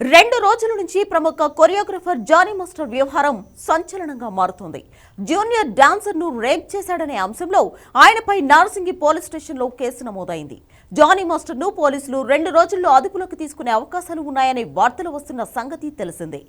రెండు రోజుల నుంచి ప్రముఖ కొరియోగ్రఫర్ జానీ మాస్టర్ వ్యవహారం సంచలనంగా మారుతోంది. జూనియర్ డాన్సర్ను రేప్ చేశాడనే అంశంలో ఆయనపై నార్సింగి పోలీస్ స్టేషన్లో కేసు నమోదైంది. జానీ మాస్టర్ను పోలీసులు రెండు రోజుల్లో అదుపులోకి తీసుకునే అవకాశాలు ఉన్నాయనే వార్తలు వస్తున్న సంగతి తెలిసిందే.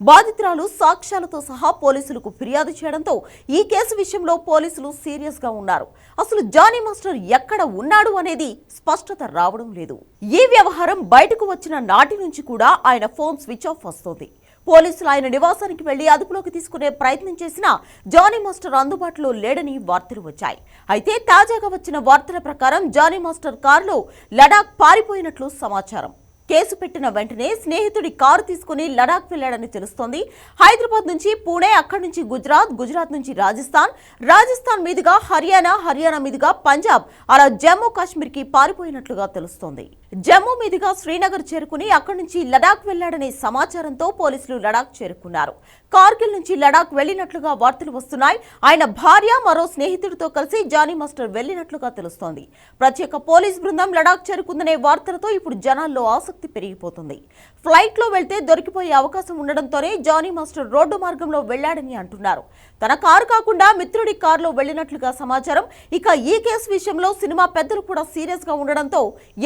బాధితురాలు సాక్ష్యాలతో సహా పోలీసులకు ఫిర్యాదు చేయడంతో ఈ కేసు విషయంలో పోలీసులు సీరియస్గా ఉన్నారు. అసలు జానీ మాస్టర్ ఎక్కడ ఉన్నాడు అనేది స్పష్టత రావడం లేదు. ఈ వ్యవహారం బయటకు వచ్చిన నాటి నుంచి కూడా ఆయన ఫోన్ స్విచ్ ఆఫ్ వస్తోంది. పోలీసులు ఆయన నివాసానికి వెళ్ళి అదుపులోకి తీసుకునే ప్రయత్నం చేసినా జానీ మాస్టర్ అందుబాటులో లేడని వార్తలు వచ్చాయి. అయితే తాజాగా వచ్చిన వార్తల ప్రకారం జానీ మాస్టర్ కారులో లడాక్ పారిపోయినట్లు సమాచారం. కేసు పెట్టిన వెంటనే స్నేహితుడి కారు తీసుకుని లడాక్ వెళ్ళాడని తెలుస్తోంది. హైదరాబాద్ నుంచి పూణే అక్కడి నుంచి గుజరాత్ గుజరాత్ నుంచి రాజస్థాన్ రాజస్థాన్ మీదుగా హర్యానా హర్యానా మీదుగా పంజాబ్ అలా జమ్మూ కాశ్మీర్కి పారిపోయినట్లుగా తెలుస్తోంది. జమ్మూ మీదుగా శ్రీనగర్ చేరుకుని అక్కడి నుంచి లడాక్ వెళ్ళాడనే సమాచారంతో పోలీసులు లడాక్ చేరుకున్నారు. కార్గిల్ నుంచి లడాక్ వెళ్ళినట్లుగా వార్తలు వస్తున్నాయి. ఆయన భార్య మరో స్నేహితుడితో కలిసి జానీ మాస్టర్ వెళ్ళినట్లుగా తెలుస్తోంది. ప్రత్యేక పోలీస్ బృందం లడాక్ చేరుకుందనే వార్తలతో ఇప్పుడు జనాల్లో ఆసక్తి పెరిగిపోతుంది. ఫ్లైట్లో వెళ్తే దొరికిపోయే అవకాశం ఉండడంతోనే జానీ మాస్టర్ రోడ్డు మార్గంలో వెళ్ళాడని అంటున్నారు. తన కారు కాకుండా మిత్రుడి కారులో వెళ్ళినట్లుగా సమాచారం. ఇక ఈ కేసు విషయంలో సినిమా పెద్దలు కూడా సీరియస్గా ఉండడంతో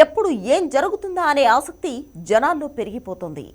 ఎప్పుడు ఏం జరుగుతుందా అనే ఆసక్తి జనాల్లో పెరిగిపోతుంది.